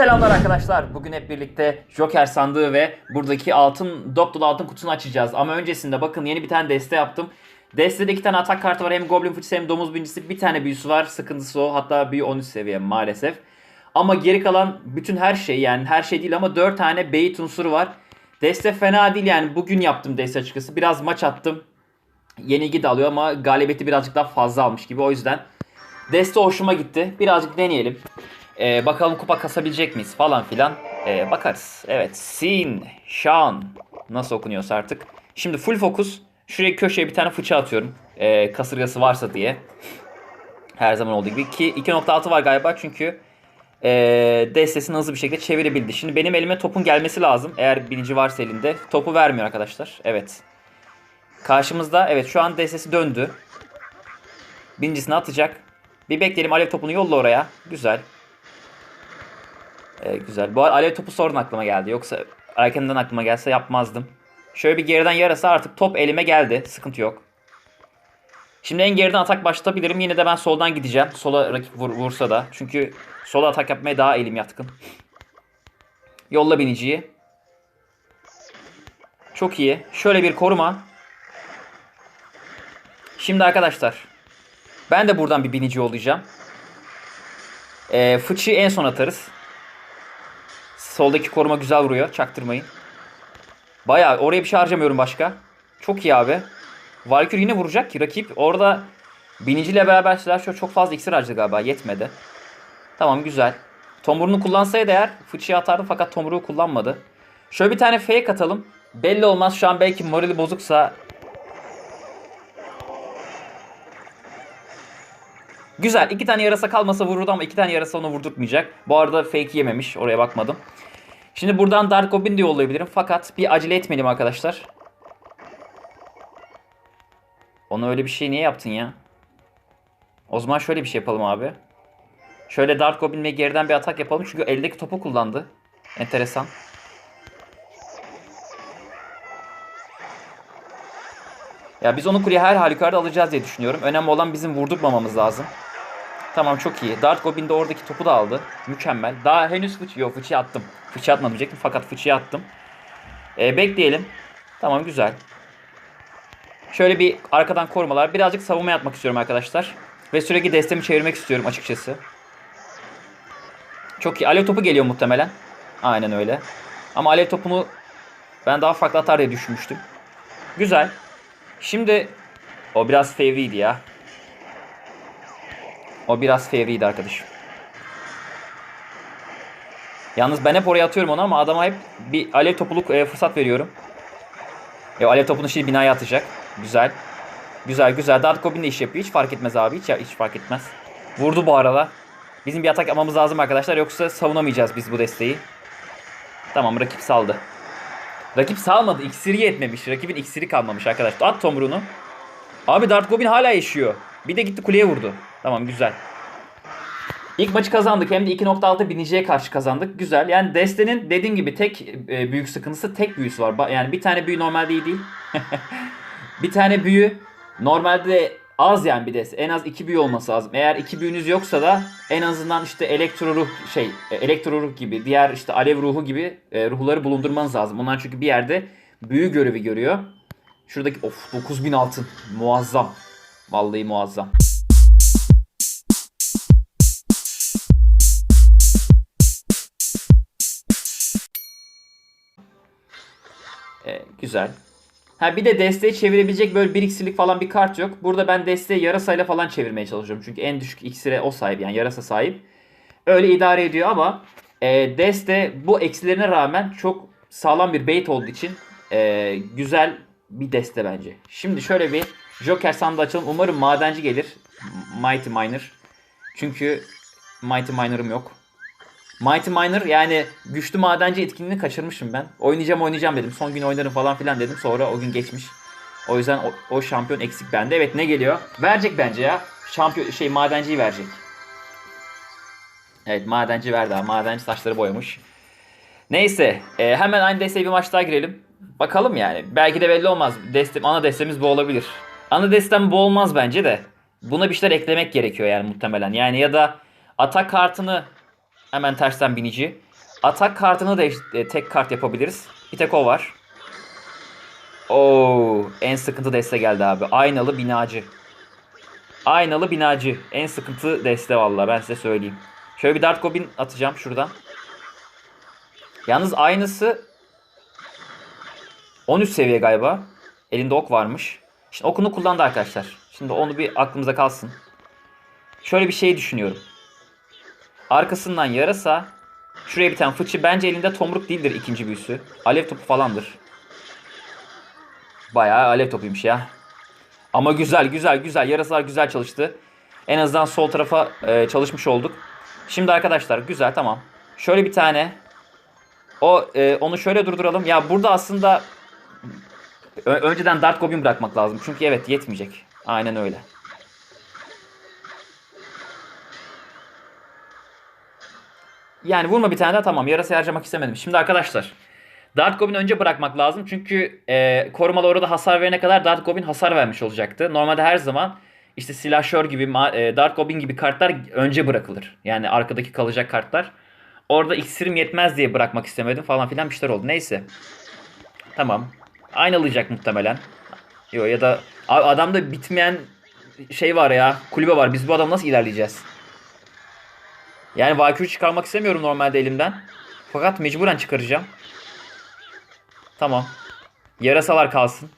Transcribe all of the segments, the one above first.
Selamlar arkadaşlar. Bugün hep birlikte Joker sandığı ve buradaki altın dop dolu altın kutusunu açacağız. Ama öncesinde bakın yeni bir tane deste yaptım. Destede iki tane atak kartı var. Hem Goblin fıçısı hem Domuz Binicisi. Bir tane büyüsü var. Sıkıntısı o. Hatta büyü 13 seviye maalesef. Ama geri kalan bütün her şey yani her şey değil ama 4 tane bait unsuru var. Deste fena değil yani. Bugün yaptım deste açıkçası. Biraz maç attım. Yenilgi de alıyor ama galibiyeti birazcık daha fazla almış gibi. O yüzden deste hoşuma gitti. Birazcık deneyelim. Ee, bakalım kupa kasabilecek miyiz falan filan. Ee, bakarız. Evet. Sin, Shan. Nasıl okunuyorsa artık. Şimdi full fokus. Şuraya köşeye bir tane fıça atıyorum. Ee, kasırgası varsa diye. Her zaman olduğu gibi. Ki 2.6 var galiba çünkü ee, destesini hızlı bir şekilde çevirebildi. Şimdi benim elime topun gelmesi lazım. Eğer birinci varsa elinde. Topu vermiyor arkadaşlar. Evet. Karşımızda evet şu an destesi döndü. Birincisini atacak. Bir bekleyelim alev topunu yolla oraya. Güzel. Ee, güzel. Bu alev topu sorun aklıma geldi. Yoksa erkenden aklıma gelse yapmazdım. Şöyle bir geriden yarasa artık top elime geldi. Sıkıntı yok. Şimdi en geriden atak başlatabilirim. Yine de ben soldan gideceğim. Sola rakip vur- vursa da. Çünkü sola atak yapmaya daha elim yatkın. Yolla biniciyi. Çok iyi. Şöyle bir koruma. Şimdi arkadaşlar. Ben de buradan bir binici yollayacağım. Ee, fıçıyı en son atarız. Soldaki koruma güzel vuruyor. Çaktırmayın. Bayağı oraya bir şey harcamıyorum başka. Çok iyi abi. Valkyrie yine vuracak ki rakip. Orada biniciyle beraber Slasher çok fazla iksir harcadı galiba. Yetmedi. Tamam güzel. Tomruğunu kullansaydı eğer fıçıyı atardı fakat tomruğu kullanmadı. Şöyle bir tane fake atalım. Belli olmaz şu an belki morali bozuksa Güzel. iki tane yarasa kalmasa vururdu ama iki tane yarasa onu vurdurtmayacak. Bu arada fake yememiş. Oraya bakmadım. Şimdi buradan Dark Goblin de yollayabilirim. Fakat bir acele etmeyelim arkadaşlar. Ona öyle bir şey niye yaptın ya? O zaman şöyle bir şey yapalım abi. Şöyle Dark Goblin'le geriden bir atak yapalım. Çünkü eldeki topu kullandı. Enteresan. Ya biz onu kuleye her halükarda alacağız diye düşünüyorum. Önemli olan bizim vurdurmamamız lazım. Tamam çok iyi. Dart Goblin de oradaki topu da aldı. Mükemmel. Daha henüz fıçı yok fıçıyı attım. Fıçı atmadım diyecektim fakat fıçıyı attım. Ee, bekleyelim. Tamam güzel. Şöyle bir arkadan korumalar. Birazcık savunma yapmak istiyorum arkadaşlar. Ve sürekli destemi çevirmek istiyorum açıkçası. Çok iyi. Alev topu geliyor muhtemelen. Aynen öyle. Ama alev topunu ben daha farklı atar diye düşünmüştüm. Güzel. Şimdi o biraz favoriydi ya. O biraz favoriydi arkadaşım. Yalnız ben hep oraya atıyorum onu ama adama hep bir alev topuluk e, fırsat veriyorum. E, alev topunu şimdi binaya atacak. Güzel. Güzel güzel. Dark Goblin de iş yapıyor. Hiç fark etmez abi. Hiç, hiç fark etmez. Vurdu bu arada. Bizim bir atak yapmamız lazım arkadaşlar. Yoksa savunamayacağız biz bu desteği. Tamam rakip saldı. Rakip salmadı. İksiri yetmemiş. Rakibin iksiri kalmamış arkadaşlar. At tomruğunu. Abi Dart Goblin hala yaşıyor. Bir de gitti kuleye vurdu. Tamam güzel. İlk maçı kazandık. Hem de 2.6 biniciye karşı kazandık. Güzel. Yani destenin dediğim gibi tek e, büyük sıkıntısı tek büyüsü var. Yani bir tane büyü normalde iyi değil. bir tane büyü normalde az yani bir deste. En az iki büyü olması lazım. Eğer iki büyünüz yoksa da en azından işte elektro ruh şey e, elektro ruh gibi diğer işte alev ruhu gibi e, ruhları bulundurmanız lazım. Onlar çünkü bir yerde büyü görevi görüyor. Şuradaki of 9000 altın muazzam. Vallahi muazzam. E, güzel. Ha bir de desteği çevirebilecek böyle bir iksirlik falan bir kart yok. Burada ben desteği yarasayla falan çevirmeye çalışıyorum. Çünkü en düşük iksire o sahip yani yarasa sahip. Öyle idare ediyor ama e, deste bu eksilerine rağmen çok sağlam bir bait olduğu için e, güzel bir deste bence. Şimdi şöyle bir Joker sandığı açalım. Umarım madenci gelir. Mighty Miner. Çünkü Mighty Miner'ım yok. Mighty Miner yani güçlü madenci etkinliğini kaçırmışım ben. Oynayacağım oynayacağım dedim. Son gün oynarım falan filan dedim. Sonra o gün geçmiş. O yüzden o, o şampiyon eksik bende. Evet ne geliyor? Verecek bence ya. Şampiyon şey madenciyi verecek. Evet madenci verdi ha. Madenci saçları boyamış. Neyse e, hemen aynı desteğe bir maç daha girelim. Bakalım yani. Belki de belli olmaz. Destem, ana destemiz bu olabilir. Ana destem bu olmaz bence de. Buna bir şeyler eklemek gerekiyor yani muhtemelen. Yani ya da atak kartını hemen tersten binici. Atak kartını da e, tek kart yapabiliriz. Bir tek o var. Oo, en sıkıntı deste geldi abi. Aynalı binacı. Aynalı binacı. En sıkıntı deste vallahi ben size söyleyeyim. Şöyle bir Dart Goblin atacağım şuradan. Yalnız aynısı 13 seviye galiba. Elinde ok varmış. Şimdi okunu kullandı arkadaşlar. Şimdi onu bir aklımıza kalsın. Şöyle bir şey düşünüyorum. Arkasından yarasa. Şuraya bir tane fıçı. Bence elinde tomruk değildir ikinci büyüsü. Alev topu falandır. Bayağı alev topuymuş ya. Ama güzel güzel güzel. Yarasalar güzel çalıştı. En azından sol tarafa e, çalışmış olduk. Şimdi arkadaşlar güzel tamam. Şöyle bir tane. O e, onu şöyle durduralım. Ya burada aslında ö- önceden Dart Goblin bırakmak lazım. Çünkü evet yetmeyecek. Aynen öyle. Yani vurma bir tane daha tamam. Yarası harcamak istemedim. Şimdi arkadaşlar. Dart Goblin önce bırakmak lazım. Çünkü e, korumalı orada hasar verene kadar Dart Goblin hasar vermiş olacaktı. Normalde her zaman işte silahşör gibi, e, Dart Goblin gibi kartlar önce bırakılır. Yani arkadaki kalacak kartlar. Orada iksirim yetmez diye bırakmak istemedim falan filan bir şeyler oldu. Neyse. Tamam. Aynalayacak muhtemelen. Yo ya da Abi adamda bitmeyen şey var ya. Kulübe var. Biz bu adam nasıl ilerleyeceğiz? Yani Valkyrie çıkarmak istemiyorum normalde elimden. Fakat mecburen çıkaracağım. Tamam. Yarasalar kalsın.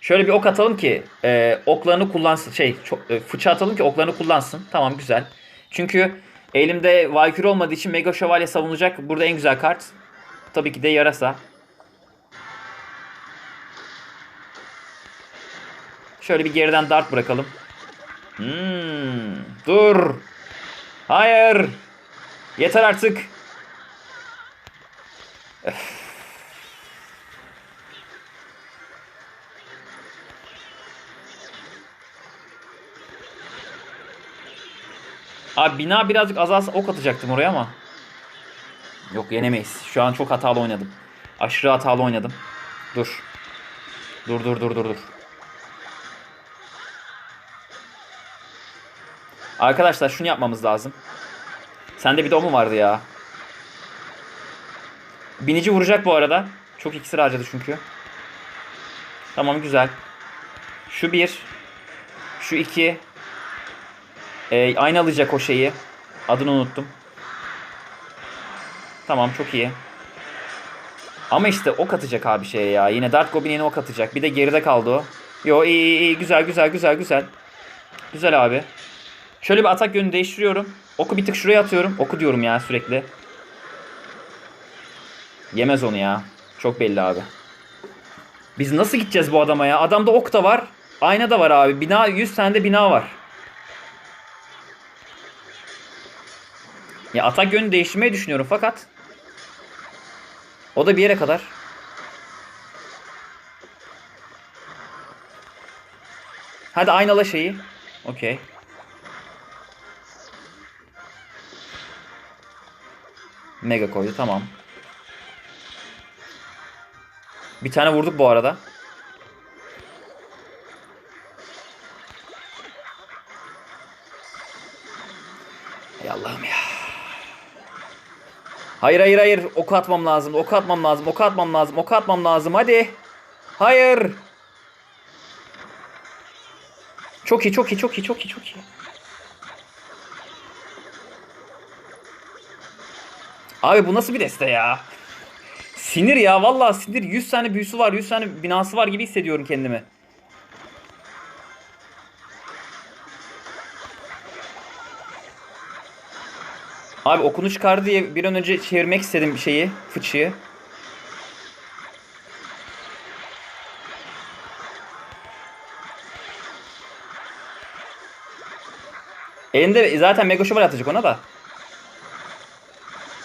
Şöyle bir ok atalım ki e, oklarını kullansın. Şey çok, e, fıça atalım ki oklarını kullansın. Tamam güzel. Çünkü elimde Valkyrie olmadığı için Mega Şövalye savunacak. Burada en güzel kart. Tabii ki de yarasa. Şöyle bir geriden dart bırakalım. Hmm, dur. Hayır. Yeter artık. Öf. Abi bina birazcık azalsa ok atacaktım oraya ama. Yok yenemeyiz. Şu an çok hatalı oynadım. Aşırı hatalı oynadım. Dur. Dur dur dur dur dur. Arkadaşlar şunu yapmamız lazım. Sende bir de o mu vardı ya? Binici vuracak bu arada. Çok iksir harcadı çünkü. Tamam güzel. Şu bir. Şu iki. Ee, aynı alacak o şeyi. Adını unuttum. Tamam çok iyi. Ama işte ok atacak abi şeye ya. Yine Dart Goblin yine ok atacak. Bir de geride kaldı o. Yo iyi iyi iyi. Güzel güzel güzel güzel. Güzel abi. Şöyle bir atak yönünü değiştiriyorum. Oku bir tık şuraya atıyorum. Oku diyorum ya sürekli. Yemez onu ya. Çok belli abi. Biz nasıl gideceğiz bu adama ya? Adamda ok da var. Ayna da var abi. Bina 100 tane de bina var. Ya atak yönünü değiştirmeyi düşünüyorum fakat o da bir yere kadar. Hadi aynala şeyi. Okey. Mega koydu tamam. Bir tane vurduk bu arada. Ey Allah'ım ya. Hayır hayır hayır. Oku atmam lazım. Oku atmam lazım. Oku atmam lazım. Oku atmam lazım. Hadi. Hayır. Çok iyi çok iyi çok iyi çok iyi çok iyi. Abi bu nasıl bir deste ya? Sinir ya vallahi sinir. 100 tane büyüsü var, 100 tane binası var gibi hissediyorum kendimi. Abi okunu çıkar diye bir an önce çevirmek istedim şeyi, fıçıyı. Elinde zaten Mega Shovel atacak ona da.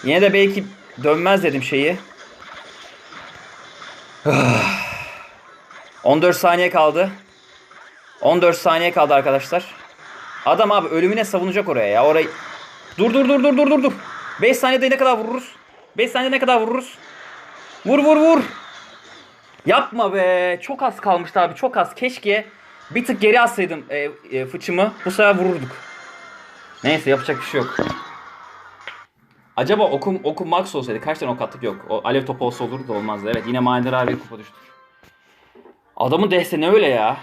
Yine de belki dönmez dedim şeyi. 14 saniye kaldı. 14 saniye kaldı arkadaşlar. Adam abi ölümüne savunacak oraya ya. Orayı Dur dur dur dur dur dur dur. 5 saniyede ne kadar vururuz? 5 saniyede ne kadar vururuz? Vur vur vur. Yapma be. Çok az kalmıştı abi. Çok az. Keşke bir tık geri atsaydım e, e, fıçımı. Bu sefer vururduk. Neyse yapacak bir şey yok. Acaba okum, okum max olsaydı kaç tane ok attık yok. O alev topu olsa olurdu da olmazdı. Evet yine Manidar abi kupa düştü. Adamın desteği ne öyle ya?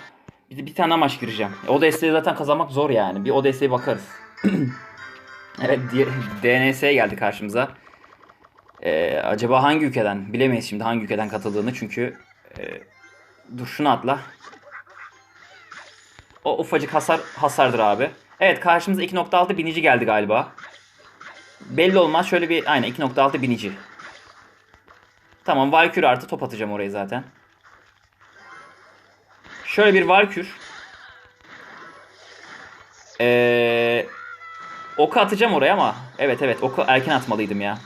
Bir, bir tane maç gireceğim. O desteği zaten kazanmak zor yani. Bir o desteğe bakarız. evet DNS'ye geldi karşımıza. Ee, acaba hangi ülkeden? Bilemeyiz şimdi hangi ülkeden katıldığını çünkü e, dur şunu atla. O ufacık hasar hasardır abi. Evet karşımıza 2.6 binici geldi galiba. Belli olmaz. Şöyle bir aynen 2.6 binici. Tamam Valkür artı top atacağım oraya zaten. Şöyle bir Valkür. Ee, oku atacağım oraya ama. Evet evet oku erken atmalıydım ya.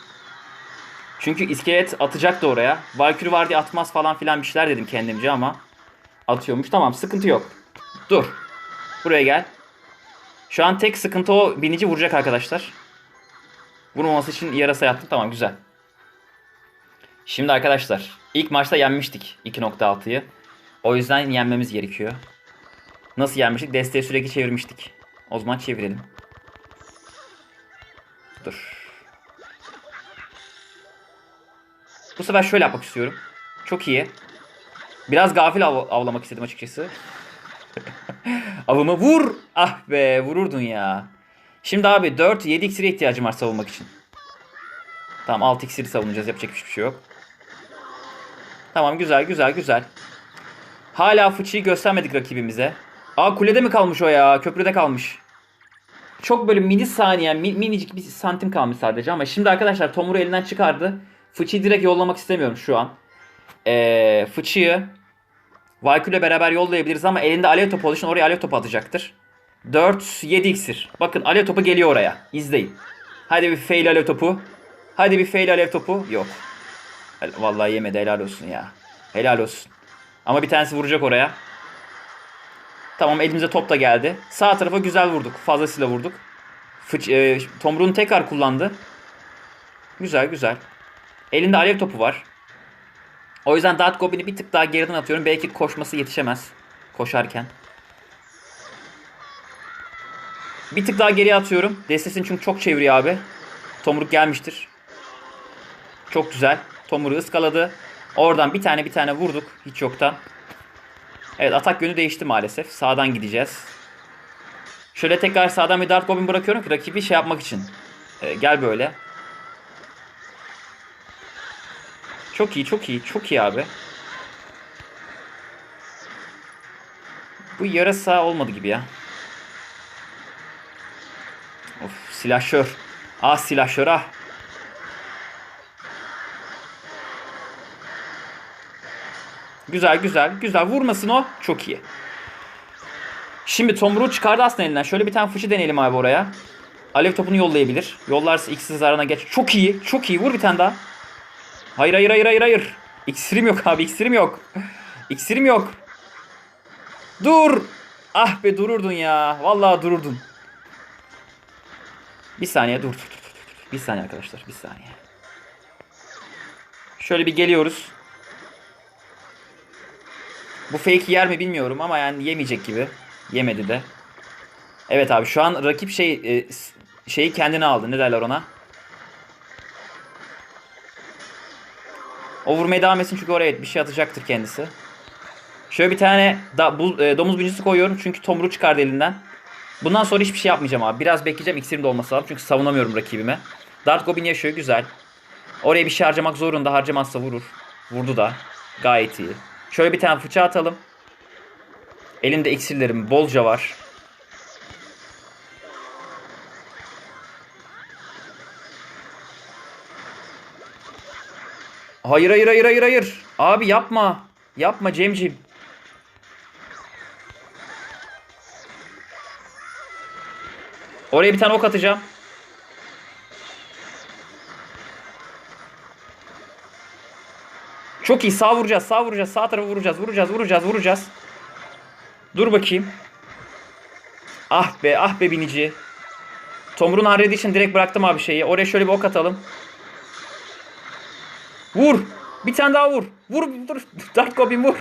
Çünkü iskelet atacaktı oraya. Valkür var diye atmaz falan filan bir şeyler dedim kendimce ama. Atıyormuş. Tamam sıkıntı yok. Dur. Buraya gel. Şu an tek sıkıntı o binici vuracak arkadaşlar. Vurmaması için yarasa yaptım. Tamam güzel. Şimdi arkadaşlar ilk maçta yenmiştik 2.6'yı. O yüzden yenmemiz gerekiyor. Nasıl yenmiştik? Desteği sürekli çevirmiştik. O zaman çevirelim. Dur. Bu sefer şöyle yapmak istiyorum. Çok iyi. Biraz gafil av- avlamak istedim açıkçası. Avımı vur. Ah be vururdun ya. Şimdi abi 4 7 iksire ihtiyacım var savunmak için. Tamam 6 iksiri savunacağız. Yapacak hiçbir şey yok. Tamam güzel güzel güzel. Hala fıçıyı göstermedik rakibimize. Aa kulede mi kalmış o ya? Köprüde kalmış. Çok böyle mini saniye, mi- minicik bir santim kalmış sadece ama şimdi arkadaşlar Tomur'u elinden çıkardı. Fıçıyı direkt yollamak istemiyorum şu an. Ee, fıçıyı Valkyrie'yle beraber yollayabiliriz ama elinde alev topu olduğu için oraya alev topu atacaktır. 4 7 iksir. Bakın alev topu geliyor oraya. İzleyin. Hadi bir fail alev topu. Hadi bir fail alev topu. Yok. Vallahi yemedi helal olsun ya. Helal olsun. Ama bir tanesi vuracak oraya. Tamam elimize top da geldi. Sağ tarafa güzel vurduk. Fazlasıyla vurduk. Fıç, e, Tomruğunu tekrar kullandı. Güzel güzel. Elinde alev topu var. O yüzden Dart Goblin'i bir tık daha geriden atıyorum. Belki koşması yetişemez. Koşarken. Bir tık daha geriye atıyorum. Destesini çünkü çok çeviriyor abi. Tomruk gelmiştir. Çok güzel. Tomur'u ıskaladı. Oradan bir tane bir tane vurduk. Hiç yoktan. Evet atak yönü değişti maalesef. Sağdan gideceğiz. Şöyle tekrar sağdan bir Dart Goblin bırakıyorum ki rakibi şey yapmak için. Ee, gel böyle. Çok iyi çok iyi çok iyi abi. Bu yarasa olmadı gibi ya. Silahşör. Ah silahşör ah. Güzel güzel güzel vurmasın o. Çok iyi. Şimdi Tomru çıkardı aslında elinden. Şöyle bir tane fıçı deneyelim abi oraya. Alev topunu yollayabilir. Yollarsa X'siz zarına geç. Çok iyi. Çok iyi. Vur bir tane daha. Hayır hayır hayır hayır hayır. İksirim yok abi iksirim yok. İksirim yok. Dur. Ah be dururdun ya. Vallahi dururdun. Bir saniye dur. Bir saniye arkadaşlar bir saniye. Şöyle bir geliyoruz. Bu fake yer mi bilmiyorum ama yani yemeyecek gibi. Yemedi de. Evet abi şu an rakip şey e, şeyi kendine aldı. Ne derler ona? O vurmaya devam etsin çünkü oraya bir şey atacaktır kendisi. Şöyle bir tane da, bu, e, domuz binicisi koyuyorum çünkü tomruğu çıkardı elinden. Bundan sonra hiçbir şey yapmayacağım abi. Biraz bekleyeceğim iksirim de olması lazım çünkü savunamıyorum rakibime. Dart Goblin yaşıyor güzel. Oraya bir şey harcamak zorunda harcamazsa vurur. Vurdu da. Gayet iyi. Şöyle bir tane fıça atalım. Elimde iksirlerim bolca var. Hayır hayır hayır hayır hayır. Abi yapma. Yapma Cemcim. Oraya bir tane ok atacağım. Çok iyi sağ vuracağız sağ vuracağız sağ tarafa vuracağız vuracağız vuracağız vuracağız. Dur bakayım. Ah be ah be binici. Tomrun harredi için direkt bıraktım abi şeyi. Oraya şöyle bir ok atalım. Vur. Bir tane daha vur. Vur dur. Dark Goblin vur.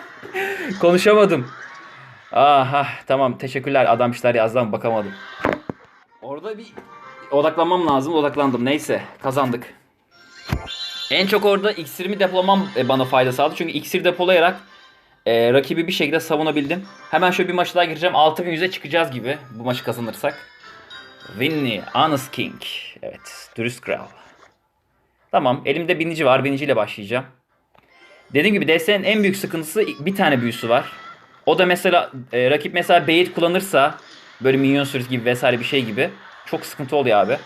Konuşamadım. Aha tamam teşekkürler adam işler yazdan bakamadım. Orada bir odaklanmam lazım. Odaklandım. Neyse kazandık. En çok orada iksirimi depolamam e, bana fayda sağladı. Çünkü iksir depolayarak e, rakibi bir şekilde savunabildim. Hemen şöyle bir maç daha gireceğim. 6100'e çıkacağız gibi bu maçı kazanırsak. Winnie, Honest King. Evet, dürüst kral. Tamam, elimde binici var. Biniciyle başlayacağım. Dediğim gibi desteğin en büyük sıkıntısı bir tane büyüsü var. O da mesela e, rakip mesela bait kullanırsa böyle minyon sürüsü gibi vesaire bir şey gibi çok sıkıntı oluyor abi.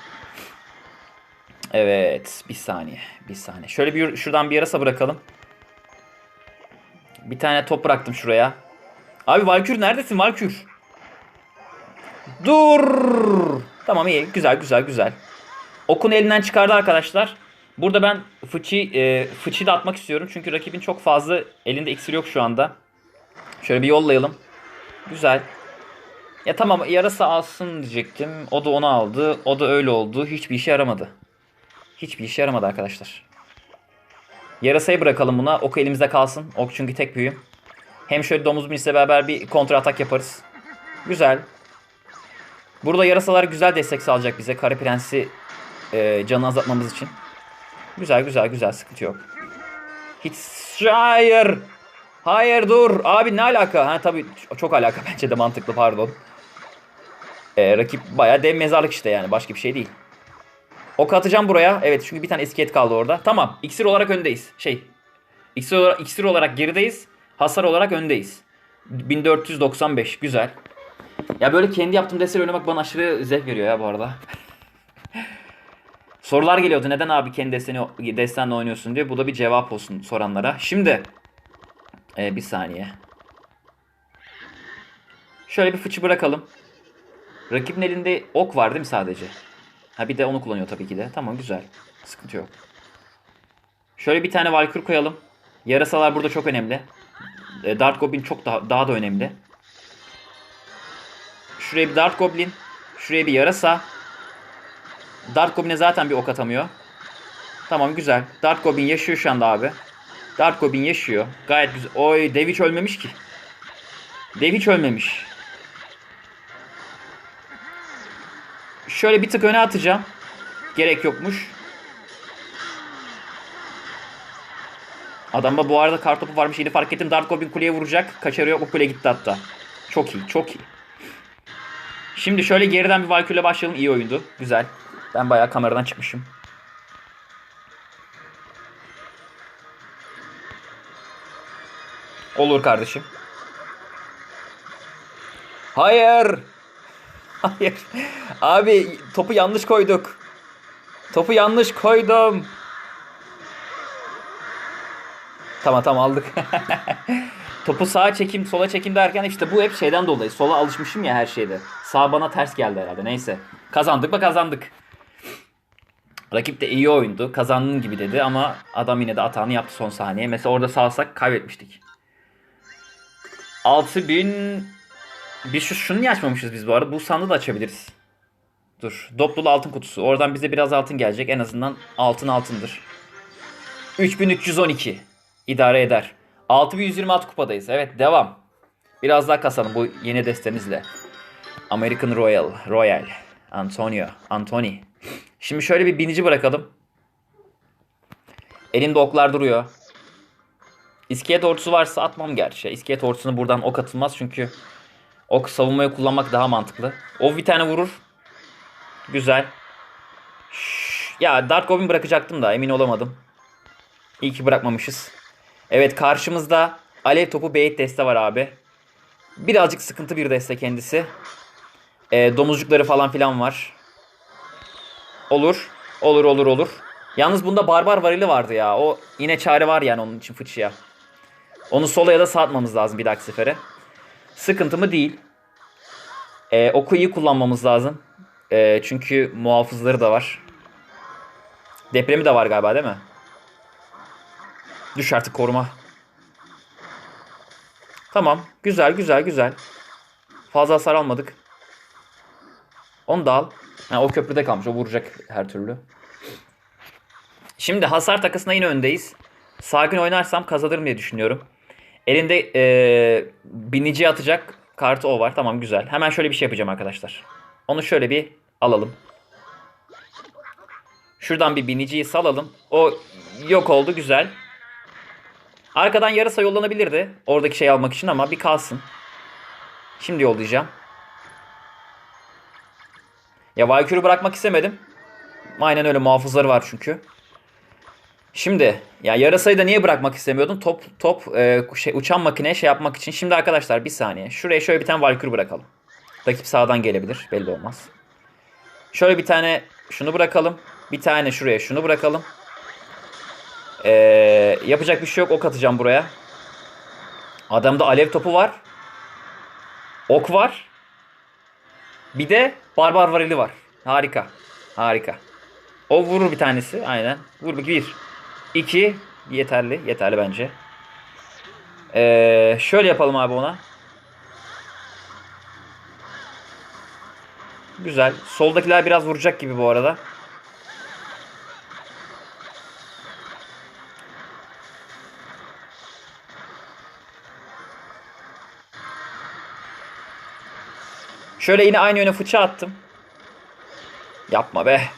Evet, bir saniye, bir saniye. Şöyle bir şuradan bir yarasa bırakalım. Bir tane top bıraktım şuraya. Abi Valkür neredesin Valkür? Dur. Tamam iyi. Güzel güzel güzel. Okun elinden çıkardı arkadaşlar. Burada ben fıçı e, fıçı da atmak istiyorum. Çünkü rakibin çok fazla elinde iksir yok şu anda. Şöyle bir yollayalım. Güzel. Ya tamam yarasa alsın diyecektim. O da onu aldı. O da öyle oldu. Hiçbir işe yaramadı. Hiçbir işe yaramadı arkadaşlar. Yarasayı bırakalım buna. Ok elimizde kalsın. Ok çünkü tek büyü. Hem şöyle domuz binisle beraber bir kontra atak yaparız. Güzel. Burada yarasalar güzel destek sağlayacak bize. Kare Prens'i e, canı azaltmamız için. Güzel güzel güzel sıkıntı yok. Hiç hayır. Hayır dur. Abi ne alaka? Ha tabii çok alaka bence de mantıklı pardon. E, rakip bayağı dev mezarlık işte yani başka bir şey değil. Ok atacağım buraya. Evet çünkü bir tane iskelet kaldı orada. Tamam. İksir olarak öndeyiz. Şey. İksir olarak, iksir olarak gerideyiz. Hasar olarak öndeyiz. 1495. Güzel. Ya böyle kendi yaptığım desteri oynamak bana aşırı zevk veriyor ya bu arada. Sorular geliyordu. Neden abi kendi desteni, destenle oynuyorsun diye. Bu da bir cevap olsun soranlara. Şimdi. Ee, bir saniye. Şöyle bir fıçı bırakalım. Rakibin elinde ok var değil mi sadece? Ha bir de onu kullanıyor tabii ki de. Tamam güzel. Sıkıntı yok. Şöyle bir tane Valkür koyalım. Yarasalar burada çok önemli. E, Dart Goblin çok daha, daha da önemli. Şuraya bir Dart Goblin. Şuraya bir yarasa. Dart Goblin'e zaten bir ok atamıyor. Tamam güzel. Dart Goblin yaşıyor şu anda abi. Goblin yaşıyor. Gayet güzel. Oy dev hiç ölmemiş ki. Dev hiç ölmemiş. Şöyle bir tık öne atacağım. Gerek yokmuş. Adamda bu arada kartopu varmış. Yeni fark ettim. Goblin kuleye vuracak. Kaçarı yok. O kule gitti hatta. Çok iyi. Çok iyi. Şimdi şöyle geriden bir Valkyrie'le başlayalım. İyi oyundu. Güzel. Ben bayağı kameradan çıkmışım. Olur kardeşim. Hayır. Hayır. Abi topu yanlış koyduk. Topu yanlış koydum. Tamam tamam aldık. Topu sağa çekim sola çekim derken işte bu hep şeyden dolayı. Sola alışmışım ya her şeyde. Sağ bana ters geldi herhalde neyse. Kazandık mı kazandık. Rakip de iyi oyundu. Kazandın gibi dedi ama adam yine de hatanı yaptı son saniye. Mesela orada salsak kaybetmiştik. 6000 bir şu şunu niye açmamışız biz bu arada? Bu sandığı da açabiliriz. Dur. Doplulu altın kutusu. Oradan bize biraz altın gelecek. En azından altın altındır. 3312. İdare eder. 6126 kupadayız. Evet devam. Biraz daha kasalım bu yeni destemizle. American Royal. Royal. Antonio. Anthony. Şimdi şöyle bir binici bırakalım. Elimde oklar duruyor. İskelet ordusu varsa atmam gerçi. İskelet ordusunu buradan ok atılmaz çünkü ok savunmaya kullanmak daha mantıklı. O bir tane vurur. Güzel. Şş, ya Dark Goblin bırakacaktım da emin olamadım. İyi ki bırakmamışız. Evet karşımızda alev topu beyit deste var abi. Birazcık sıkıntı bir deste kendisi. E, domuzcukları falan filan var. Olur. Olur olur olur. Yalnız bunda barbar varili vardı ya. O yine çare var yani onun için fıçıya. Onu sola ya da sağ atmamız lazım bir dahaki sefere. Sıkıntı mı değil. E, oku iyi kullanmamız lazım. E, çünkü muhafızları da var. Depremi de var galiba değil mi? Düş artık koruma. Tamam. Güzel güzel güzel. Fazla hasar almadık. Onu da al. Ha, o köprüde kalmış. O vuracak her türlü. Şimdi hasar takısına yine öndeyiz. Sakin oynarsam kazanırım diye düşünüyorum. Elinde ee, binici atacak kartı o var. Tamam güzel. Hemen şöyle bir şey yapacağım arkadaşlar. Onu şöyle bir alalım. Şuradan bir biniciyi salalım. O yok oldu güzel. Arkadan yarısa yollanabilirdi. Oradaki şey almak için ama bir kalsın. Şimdi yollayacağım. Ya Valkyrie'yi bırakmak istemedim. Aynen öyle muhafızları var çünkü. Şimdi ya yarasayı da niye bırakmak istemiyordum? Top top e, şey uçan makine şey yapmak için. Şimdi arkadaşlar bir saniye. Şuraya şöyle bir tane Valkyrie bırakalım. Rakip sağdan gelebilir. Belli olmaz. Şöyle bir tane şunu bırakalım. Bir tane şuraya şunu bırakalım. Ee, yapacak bir şey yok. Ok atacağım buraya. Adamda alev topu var. Ok var. Bir de barbar varili var. Harika. Harika. O vurur bir tanesi. Aynen. Vur bir. Bir. İki. Yeterli. Yeterli bence. Ee, şöyle yapalım abi ona. Güzel. Soldakiler biraz vuracak gibi bu arada. Şöyle yine aynı yöne fıça attım. Yapma be.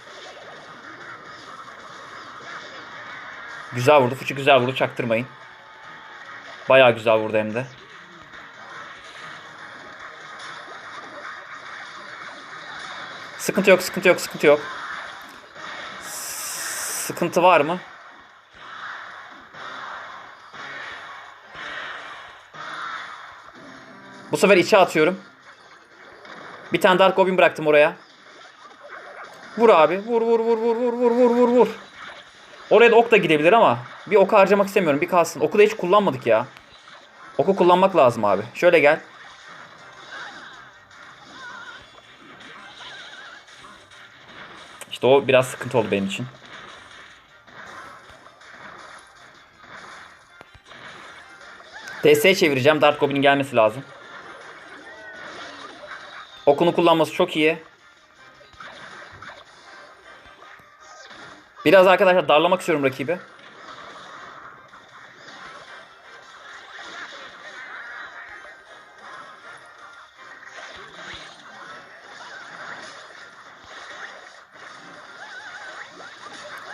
Güzel vurdu. Fıçı güzel vurdu. Çaktırmayın. Bayağı güzel vurdu hem de. Sıkıntı yok, sıkıntı yok, sıkıntı yok. Sıkıntı var mı? Bu sefer içe atıyorum. Bir tane Dark Goblin bıraktım oraya. Vur abi. Vur vur vur vur vur vur vur vur vur. Oraya da ok da gidebilir ama bir oku harcamak istemiyorum. Bir kalsın. Oku da hiç kullanmadık ya. Oku kullanmak lazım abi. Şöyle gel. İşte o biraz sıkıntı oldu benim için. TS'ye çevireceğim. Dart Goblin'in gelmesi lazım. Okunu kullanması çok iyi. Biraz arkadaşlar darlamak istiyorum rakibi.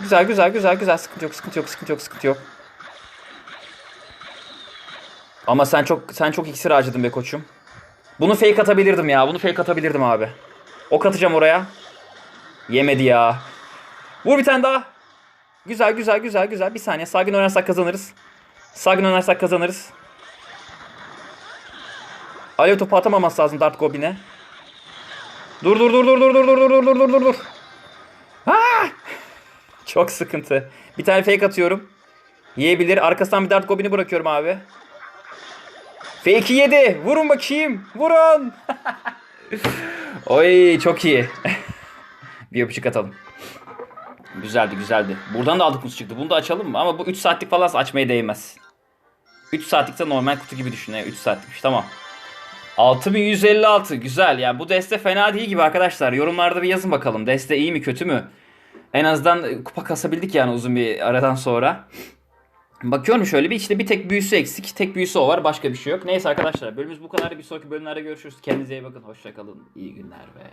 Güzel güzel güzel güzel sıkıntı yok sıkıntı yok sıkıntı yok sıkıntı yok. Ama sen çok sen çok iksir harcadın be koçum. Bunu fake atabilirdim ya. Bunu fake atabilirdim abi. Ok atacağım oraya. Yemedi ya. Vur bir tane daha. Güzel güzel güzel güzel. Bir saniye. Sakin oynarsak kazanırız. Sakin oynarsak kazanırız. Alev topu atamaması lazım Dart Goblin'e. Dur dur dur dur dur dur dur dur dur dur dur dur. Ah! Çok sıkıntı. Bir tane fake atıyorum. Yiyebilir. Arkasından bir Dart Goblin'i bırakıyorum abi. Fake'i yedi. Vurun bakayım. Vurun. Oy çok iyi. bir öpücük atalım. Güzeldi güzeldi. Buradan da aldık kutu çıktı. Bunu da açalım mı? Ama bu 3 saatlik falan açmaya değmez. 3 saatlikte normal kutu gibi düşün. 3 saatlikmiş tamam. 6156 güzel. Yani bu deste fena değil gibi arkadaşlar. Yorumlarda bir yazın bakalım. Deste iyi mi kötü mü? En azından kupa kasabildik yani uzun bir aradan sonra. Bakıyorum şöyle bir işte bir tek büyüsü eksik. Tek büyüsü o var. Başka bir şey yok. Neyse arkadaşlar bölümümüz bu kadar. Bir sonraki bölümlerde görüşürüz. Kendinize iyi bakın. Hoşçakalın. İyi günler ve...